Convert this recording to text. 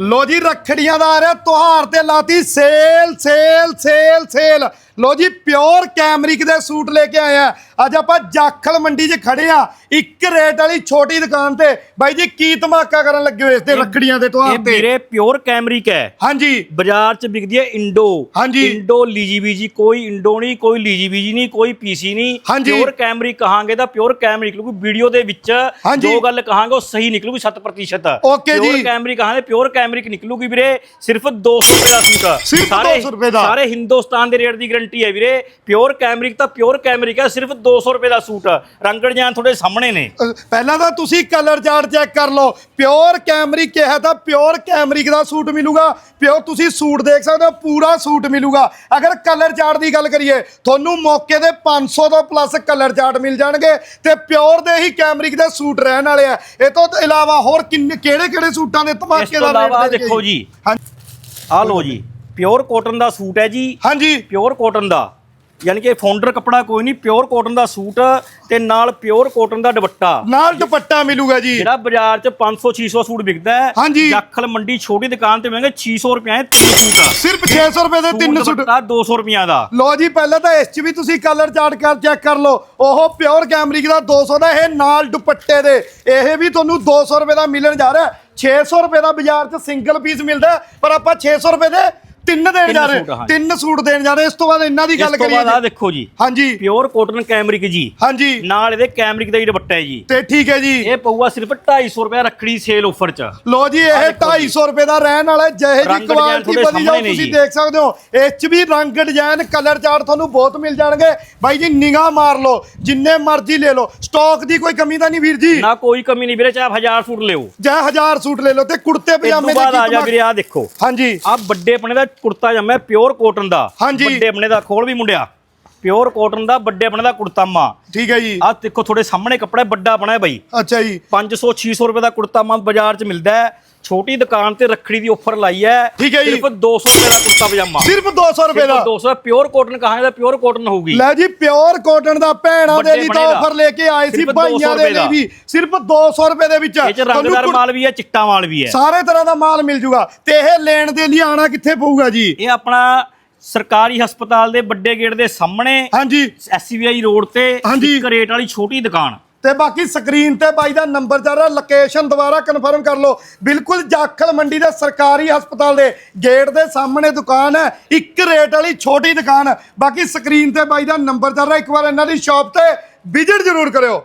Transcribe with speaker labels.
Speaker 1: ਲੋ ਜੀ ਰੱਖੜੀਆਂ ਦਾ ਆ ਰਿਹਾ ਤੁਹਾਰ ਤੇ ਲਾਤੀ ਸੇਲ ਸੇਲ ਸੇਲ ਸੇਲ। ਲੋ ਜੀ ਪਿਓਰ ਕੈਮਰਿਕ ਦੇ ਸੂਟ ਲੈ ਕੇ ਆਏ ਆ। ਅੱਜ ਆਪਾਂ ਜਾਖਲ ਮੰਡੀ 'ਚ ਖੜੇ ਆ। ਇੱਕ ਰੇਟ ਵਾਲੀ ਛੋਟੀ ਦੁਕਾਨ ਤੇ। ਬਾਈ ਜੀ ਕੀ ਧਮਾਕਾ ਕਰਨ ਲੱਗੇ ਹੋਏ ਇਸ ਤੇ ਰੱਖੜੀਆਂ ਦੇ
Speaker 2: ਇਹ
Speaker 1: ਤੁਹਾਰ ਤੇ?
Speaker 2: ਵੀਰੇ ਪਿਓਰ ਕੈਮਰਿਕ ਹੈ।
Speaker 1: ਹਾਂਜੀ।
Speaker 2: ਬਾਜ਼ਾਰ 'ਚ ਵਿਕਦੀ ਹੈ ਇੰਡੋ।
Speaker 1: ਹਾਂਜੀ।
Speaker 2: ਇੰਡੋ ਲੀਜੀਬੀਜੀ ਕੋਈ ਇੰਡੋ ਨਹੀਂ ਕੋਈ ਲੀਜੀਬੀਜੀ ਨਹੀਂ ਕੋਈ ਪੀਸੀ ਨਹੀਂ।
Speaker 1: ਹਾਂਜੀ।
Speaker 2: ਪਿਓਰ ਕੈਮਰਿਕ ਕਹਾਂਗੇ ਤਾਂ ਪਿਓਰ ਕੈਮਰਿਕ ਨਿਕਲੂਗੀ ਵੀਡੀਓ ਦੇ ਵਿੱਚ
Speaker 1: ਹਾਂਜੀ।
Speaker 2: ਜੋ ਗੱਲ ਕਹਾਂਗੇ ਉਹ ਸਹੀ ਨਿਕਲੂਗੀ 7%
Speaker 1: Okay ਜੀ।
Speaker 2: ਪਿਓਰ ਕੈਮਰਿਕ ਕਹਾਂਗੇ ਪਿਓਰ ਕੈਮਰਿਕ ਨਿਕਲੂਗੀ ਵੀਰੇ ਸਿਰਫ 200 ਰੁਪਏ ਦਾ ਸੂਟ
Speaker 1: ਸਿਰਫ 200 ਰੁਪਏ ਦਾ।
Speaker 2: ਸਾਰੇ ਹਿੰਦੁਸਤਾਨ ਦੇ ਰੇਟ ਦੀ ਗਾਰੰਟੀ ਹੈ ਵੀਰੇ। ਪਿਓਰ ਕੈਮਰਿਕ ਤਾਂ ਪਿਓਰ ਕੈਮਰਿਕ ਹੈ ਸਿਰਫ 200 ਰੁਪਏ ਦਾ ਸੂਟ ਰੰਗੜ ਜਾਨ ਤੁਹਾਡੇ ਸਾਹਮਣੇ ਨੇ।
Speaker 1: ਪਹਿਲਾਂ ਤਾਂ ਤੁਸੀਂ ਕਲਰ ਚਾਰਟ ਚੈੱਕ ਕਰ ਲਓ। ਪਿਓਰ ਕੈਮਰਿਕ ਕਿਹਾ ਤਾਂ ਪਿਓਰ ਕੈਮਰਿਕ ਦਾ ਸੂਟ ਮਿਲੂਗਾ। ਪਿਓ ਤੁਸੀਂ ਸੂਟ ਦੇਖ ਸਕਦੇ ਹੋ ਪੂਰਾ ਸੂਟ ਮਿਲੂਗਾ। ਅਗਰ ਕਲਰ ਚਾਰਟ ਦੀ ਗੱਲ ਕਰੀਏ ਤੁਹਾਨੂੰ ਮੌਕੇ ਦੇ 500 ਤੋਂ ਪਲੱਸ ਕਲਰ ਚਾਰਟ ਮਿਲ ਜਾਣਗੇ ਤੇ ਪਿਓਰ ਦੇ ਹੀ ਕੈਮਰਿਕ ਦੇ ਸੂਟ ਰਹਿਣ ਵਾਲੇ ਆ। ਇਹ ਤੋਂ ਇਲਾਵਾ ਹੋਰ ਕਿੰਨੇ ਕਿਹੜੇ ਕਿਹੜੇ ਸੂਟਾਂ ਦੇ ਧਮਾਕੇ ਦਾ
Speaker 2: ਇਲਾਵਾ
Speaker 1: ਰੇਟ
Speaker 2: ਦੇਖੋ ਜੀ।
Speaker 1: ਹਾਂਜੀ
Speaker 2: ਆਹ ਲਓ ਜੀ ਪਿਓਰ ਕਾਟਨ ਦਾ ਸੂਟ ਹੈ ਜੀ।
Speaker 1: ਹਾਂਜੀ।
Speaker 2: ਪਿਓਰ ਕਾਟਨ ਦਾ। ਯਾਨੀ ਕਿ ਫਾਊਂਡਰ ਕੱਪੜਾ ਕੋਈ ਨਹੀਂ ਪਿਓਰ ਕਾਟਨ ਦਾ ਸੂਟ ਤੇ ਨਾਲ ਪਿਓਰ ਕਾਟਨ ਦਾ ਦੁਪੱਟਾ।
Speaker 1: ਨਾਲ ਦੁਪੱਟਾ ਮਿਲੂਗਾ ਜੀ।
Speaker 2: ਜਿਹੜਾ ਬਾਜ਼ਾਰ 'ਚ 500 600 ਸੂਟ ਵਿਕਦਾ ਹੈ।
Speaker 1: ਹਾਂਜੀ।
Speaker 2: ਜਾਖਲ ਮੰਡੀ ਛੋਟੀ ਦੁਕਾਨ ਤੇ ਮਿਲਣਗੇ 600 ਰੁਪਏ ਦੇ ਤਿੰਨ ਸੂਟ
Speaker 1: ਸਿਰਫ 600 ਰੁਪਏ ਦੇ ਤਿੰਨ ਸੂਟ।
Speaker 2: ਦੁਪੱਟਾ 200 ਰੁਪਈਆਂ ਦਾ।
Speaker 1: ਲੋ ਜੀ ਪਹਿਲਾਂ ਤਾਂ ਇਸ 'ਚ ਵੀ ਤੁਸੀਂ ਕਲਰ ਚਾਰਟ ਕਰ ਚੈੱਕ ਕਰ ਲਓ। ਉਹ ਪਿਓਰ ਕੈਮਰਿਕ ਦਾ 200 ਦਾ ਇਹ ਨਾਲ ਦੁਪੱਟੇ ਦੇ। ਇਹ ਵੀ ਤੁਹਾਨੂੰ 200 ਰੁਪਏ ਦਾ ਮਿਲਣ ਜਾ ਰਿਹਾ। 600 ਰੁਪਏ ਦਾ ਬਾਜ਼ਾਰ 'ਚ ਸਿੰਗਲ ਪੀਸ ਮਿਲਦਾ ਪਰ ਆਪਾਂ 600 ਰੁਪਏ ਦੇ ਤਿੰਨ ਦੇਣ ਜਾ ਰਹੇ। ਤਿੰਨ ਸੂਟ ਦੇਣ ਜਾ ਰਹੇ ਇਸ ਤੋਂ ਬਾਅਦ ਇਹਨਾਂ ਦੀ
Speaker 2: ਇਸ
Speaker 1: ਗੱਲ
Speaker 2: ਤੋਂ
Speaker 1: ਕਰੀਏ
Speaker 2: ਬਾਅਦ ਆ
Speaker 1: ਜੀ।
Speaker 2: ਦੇਖੋ ਜੀ
Speaker 1: ਹਾਂਜੀ।
Speaker 2: ਪਿਓਰ ਕਾਟਨ ਕੈਮਰਿਕ ਜੀ।
Speaker 1: ਹਾਂਜੀ।
Speaker 2: ਨਾਲ ਇਹਦੇ ਕੈਮਰਿਕ ਦਾ ਹੀ ਦੁਪੱਟਾ ਹੈ ਜੀ।
Speaker 1: ਤੇ ਠੀਕ ਹੈ ਜੀ।
Speaker 2: ਇਹ ਪਊਗਾ ਸਿਰਫ 250 ਰੁਪਏ ਰੱਖੜੀ ਸੇਲ ਆਫਰ 'ਚ।
Speaker 1: ਲੋ ਜੀ ਇਹ 250 ਰੁਪਏ ਦਾ ਰਹਿਣ ਵਾਲਾ। ਜਿਹੇ ਜੀ ਕੁਆਲਿਟੀ ਬਣੀ ਜਾਓ ਤੁਸੀਂ। ਦੇਖ ਸਕਦੇ ਹੋ। ਇਸ 'ਚ ਵੀ ਰੰਗ ਡਿਜ਼ਾਈਨ ਕਲਰ ਚਾਰਟ ਤੁਹਾਨੂੰ ਬਹੁਤ ਮਿਲ ਜਾਣਗੇ। ਬਾਈ ਜੀ ਨਿਗਾਹ ਮਾਰ ਲਓ ਜਿੰਨੇ ਮਰਜ਼ੀ ਲੈ ਲਓ। ਸਟਾਕ ਦੀ ਕੋਈ ਕਮੀ ਤਾਂ ਨਹੀਂ ਵੀਰ ਜੀ।
Speaker 2: ਨਾ ਕੋਈ ਕਮੀ ਨਹੀਂ ਵੀਰੇ ਚਾਹੇ 1000 ਸੂਟ ਲਿਓ।
Speaker 1: ਜਾਂ ਹਜ਼ਾਰ ਸੂਟ ਲੈ ਲਓ ਤੇ ਕੁੜਤੇ
Speaker 2: ਇਸ
Speaker 1: ਪਜਾਮੇ
Speaker 2: ਤੋਂ ਬਾਅਦ
Speaker 1: ਕੀ
Speaker 2: ਆ ਜਾ ਵੀਰੇ ਆ ਦੇਖੋ।
Speaker 1: ਹਾਂਜੀ।
Speaker 2: ਆ ਵੱਡੇ ਆਪਣੇ ਦਾ ਕੁੜਤਾ ਜੰਮਿਆ ਪਿਓਰ ਕਾਟਨ ਦਾ
Speaker 1: ਹਾਂਜੀ।
Speaker 2: ਵੱਡੇ ਆਪਣੇ ਦਾ ਖੋਲ ਵੀ ਮੁੰਡਿਆ। ਪਿਓਰ ਕਾਟਨ ਦਾ ਵੱਡੇ ਆਪਣੇ ਦਾ ਕੁੜਤਾ ਮਾ।
Speaker 1: ਠੀਕ ਹੈ ਜੀ।
Speaker 2: ਆ ਦੇਖੋ ਤੁਹਾਡੇ ਸਾਹਮਣੇ ਕੱਪੜਾ ਵੱਡਾ ਬਣਿਆ ਬਾਈ।
Speaker 1: ਅੱਛਾ ਜੀ।
Speaker 2: 500 600 ਰੁਪਏ ਦਾ ਕੁੜਤਾ ਮਾ ਬਾਜ਼ਾਰ 'ਚ ਮਿਲਦਾ ਹੈ। ਛੋਟੀ ਦੁਕਾਨ ਤੇ ਰੱਖੜੀ ਦੀ ਆਫਰ ਲਾਈ ਹੈ।
Speaker 1: ਠੀਕ ਹੈ ਜੀ।
Speaker 2: ਸਿਰਫ 200 ਰੁਪਏ ਦਾ ਕੁੜਤਾ ਪਜਾਮਾ।
Speaker 1: ਸਿਰਫ 200 ਰੁਪਏ ਦਾ।
Speaker 2: 200 ਪਿਓਰ ਕਾਟਨ ਕਹਾਂਗੇ ਤਾਂ ਪਿਓਰ ਕਾਟਨ ਹੋਊਗੀ।
Speaker 1: ਲੈ ਜੀ ਪਿਓਰ ਕਾਟਨ ਦਾ ਭੈਣਾਂ ਦੇ
Speaker 2: ਵੱਡੇ
Speaker 1: ਲਈ ਤਾਂ
Speaker 2: ਬਣੇ ਦਾ।
Speaker 1: ਆਫਰ ਲੈ ਕੇ ਆਏ ਸੀ
Speaker 2: ਸਿਰਫ
Speaker 1: ਭਾਈਆਂ
Speaker 2: 200
Speaker 1: ਦੇ
Speaker 2: ਰੁਪਏ ਦਾ।
Speaker 1: ਲਈ ਵੀ। ਸਿਰਫ 200 ਰੁਪਏ ਦੇ ਵਿੱਚ।
Speaker 2: ਇਹ 'ਚ
Speaker 1: ਤੁਹਾਨੂੰ
Speaker 2: ਰੰਗਦਾਰ
Speaker 1: ਕੁੜ-
Speaker 2: ਮਾਲ ਵੀ ਹੈ ਚਿੱਟਾ ਮਾਲ ਵੀ ਹੈ।
Speaker 1: ਸਾਰੇ ਤਰ੍ਹਾਂ ਦਾ ਮਾਲ ਮਿਲ ਜੂਗਾ। ਤੇ ਇਹ ਲੈਣ ਦੇ ਲਈ ਆਣਾ ਕਿੱਥੇ ਪਊਗਾ ਜੀ?
Speaker 2: ਇਹ ਆਪਣਾ ਸਰਕਾਰੀ ਹਸਪਤਾਲ ਦੇ ਵੱਡੇ ਗੇਟ ਦੇ ਸਾਹਮਣੇ
Speaker 1: ਹਾਂਜੀ।
Speaker 2: ਐਸਬੀਆਈ ਰੋਡ ਤੇ
Speaker 1: ਹਾਂਜੀ।
Speaker 2: ਇੱਕ ਰੇਟ ਵਾਲੀ ਛੋਟੀ ਦੁਕਾਨ।
Speaker 1: ਤੇ ਬਾਕੀ ਸਕਰੀਨ ਤੇ ਬਾਈ ਦਾ ਨੰਬਰ ਚੱਲ ਲੋਕੇਸ਼ਨ ਦੁਬਾਰਾ ਕਨਫਰਮ ਕਰ ਲਓ। ਬਿਲਕੁਲ ਜਾਖਲ ਮੰਡੀ ਦੇ ਸਰਕਾਰੀ ਹਸਪਤਾਲ ਦੇ ਗੇਟ ਦੇ ਸਾਹਮਣੇ ਦੁਕਾਨ ਹੈ, ਇੱਕ ਰੇਟ ਵਾਲੀ ਛੋਟੀ ਦੁਕਾਨ। ਬਾਕੀ ਸਕਰੀਨ ਤੇ ਬਾਈ ਦਾ ਨੰਬਰ ਚੱਲ ਰਿਹਾ, ਇੱਕ ਵਾਰ ਇਹਨਾਂ ਦੀ ਸ਼ਾਪ ਤੇ ਵਿਜ਼ਿਟ ਜ਼ਰੂਰ ਕਰਿਓ।